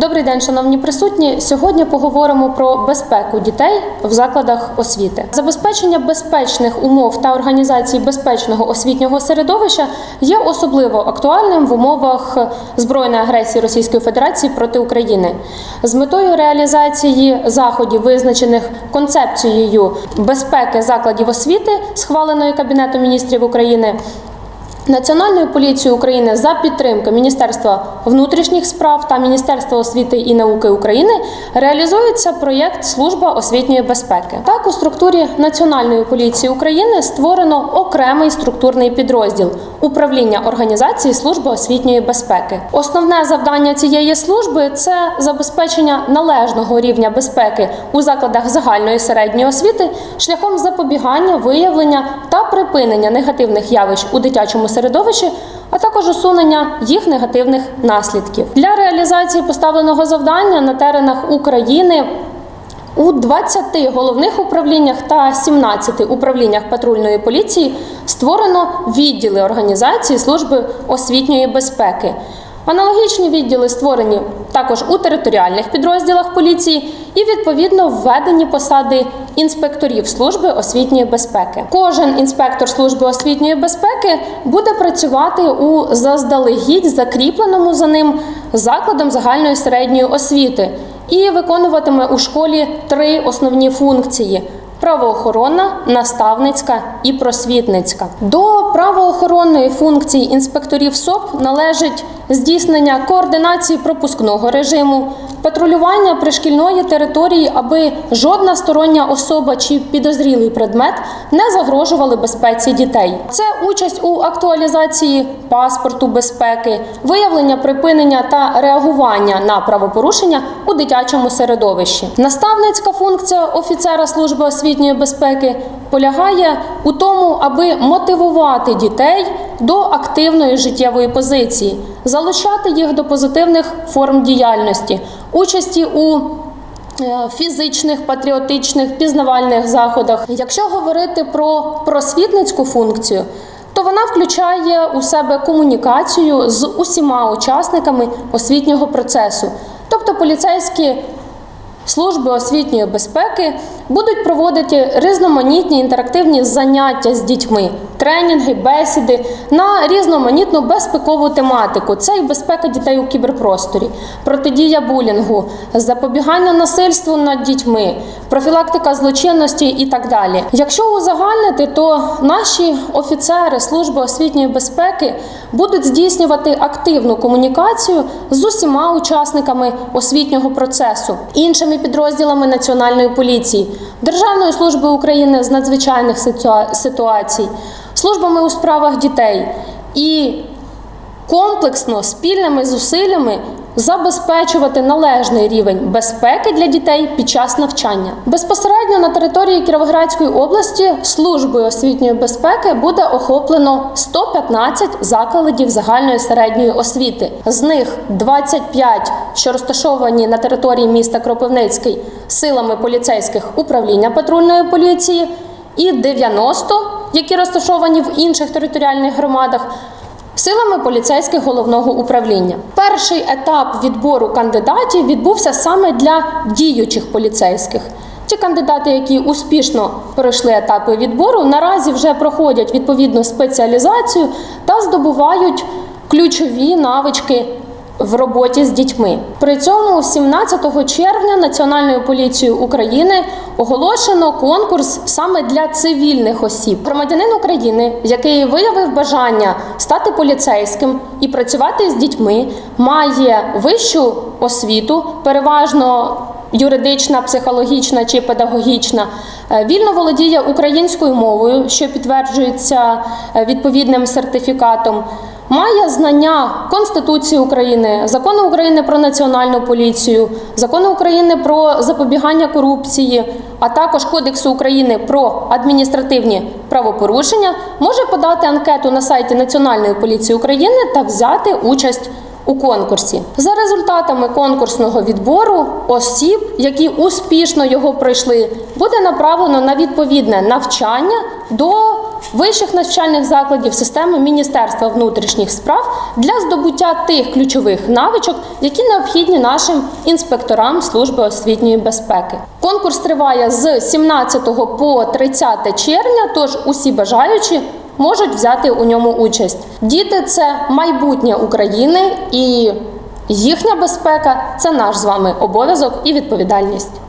Добрий день, шановні присутні. Сьогодні поговоримо про безпеку дітей в закладах освіти. Забезпечення безпечних умов та організації безпечного освітнього середовища є особливо актуальним в умовах збройної агресії Російської Федерації проти України. З метою реалізації заходів, визначених концепцією безпеки закладів освіти, схваленої Кабінетом міністрів України. Національною поліцією України за підтримки Міністерства внутрішніх справ та Міністерства освіти і науки України реалізується проєкт Служба освітньої безпеки. Так, у структурі Національної поліції України створено окремий структурний підрозділ управління організації служби освітньої безпеки. Основне завдання цієї служби це забезпечення належного рівня безпеки у закладах загальної середньої освіти шляхом запобігання, виявлення та припинення негативних явищ у дитячому середовищі, а також усунення їх негативних наслідків. Для реалізації поставленого завдання на теренах України. У 20 головних управліннях та 17 управліннях патрульної поліції створено відділи організації служби освітньої безпеки. Аналогічні відділи створені також у територіальних підрозділах поліції і відповідно введені посади інспекторів служби освітньої безпеки. Кожен інспектор служби освітньої безпеки буде працювати у заздалегідь закріпленому за ним закладом загальної середньої освіти і виконуватиме у школі три основні функції. Правоохоронна, наставницька і просвітницька. До правоохоронної функції інспекторів СОП належить здійснення координації пропускного режиму, патрулювання пришкільної території, аби жодна стороння особа чи підозрілий предмет не загрожували безпеці дітей. Це участь у актуалізації паспорту безпеки, виявлення припинення та реагування на правопорушення у дитячому середовищі. Наставницька функція офіцера служби освітньої безпеки полягає у тому, аби мотивувати дітей до активної життєвої позиції, залучати їх до позитивних форм діяльності, участі у е, Фізичних, патріотичних, пізнавальних заходах. Якщо говорити про просвітницьку функцію, то вона включає у себе комунікацію з усіма учасниками освітнього процесу, тобто поліцейські служби освітньої безпеки будуть проводити різноманітні інтерактивні заняття з дітьми, тренінги, бесіди на різноманітну безпекову тематику. Це і безпека дітей у кіберпросторі, протидія булінгу, запобігання насильству над дітьми, профілактика злочинності і так далі. Якщо узагальнити, то наші офіцери служби освітньої безпеки будуть здійснювати активну комунікацію з усіма учасниками освітнього процесу, іншими підрозділами Національної поліції, Державної служби України з надзвичайних ситуацій, службами у справах дітей і комплексно спільними зусиллями забезпечувати належний рівень безпеки для дітей під час навчання. Безпосередньо на території Кіровоградської області службою освітньої безпеки буде охоплено 115 закладів загальної середньої освіти. З них 25, що розташовані на території міста Кропивницький силами поліцейських управління патрульної поліції, і 90, які розташовані в інших територіальних громадах. Силами поліцейських головного управління перший етап відбору кандидатів відбувся саме для діючих поліцейських. Ті кандидати, які успішно пройшли етапи відбору, наразі вже проходять відповідну спеціалізацію та здобувають ключові навички в роботі з дітьми. При цьому 17 червня Національною поліцією України оголошено конкурс саме для цивільних осіб. Громадянин України, який виявив бажання стати поліцейським і працювати з дітьми, має вищу освіту, переважно юридична, психологічна чи педагогічна, е, вільно володіє українською мовою, що підтверджується е, відповідним сертифікатом. Має знання Конституції України, закону України про національну поліцію, закону України про запобігання корупції, а також Кодексу України про адміністративні правопорушення, може подати анкету на сайті Національної поліції України та взяти участь у конкурсі. За результатами конкурсного відбору осіб, які успішно його пройшли, буде направлено на відповідне навчання до вищих навчальних закладів системи Міністерства внутрішніх справ для здобуття тих ключових навичок, які необхідні нашим інспекторам служби освітньої безпеки. Конкурс триває з 17 по 30 червня, тож усі бажаючі можуть взяти у ньому участь. Діти це майбутнє України і їхня безпека це наш з вами обов'язок і відповідальність.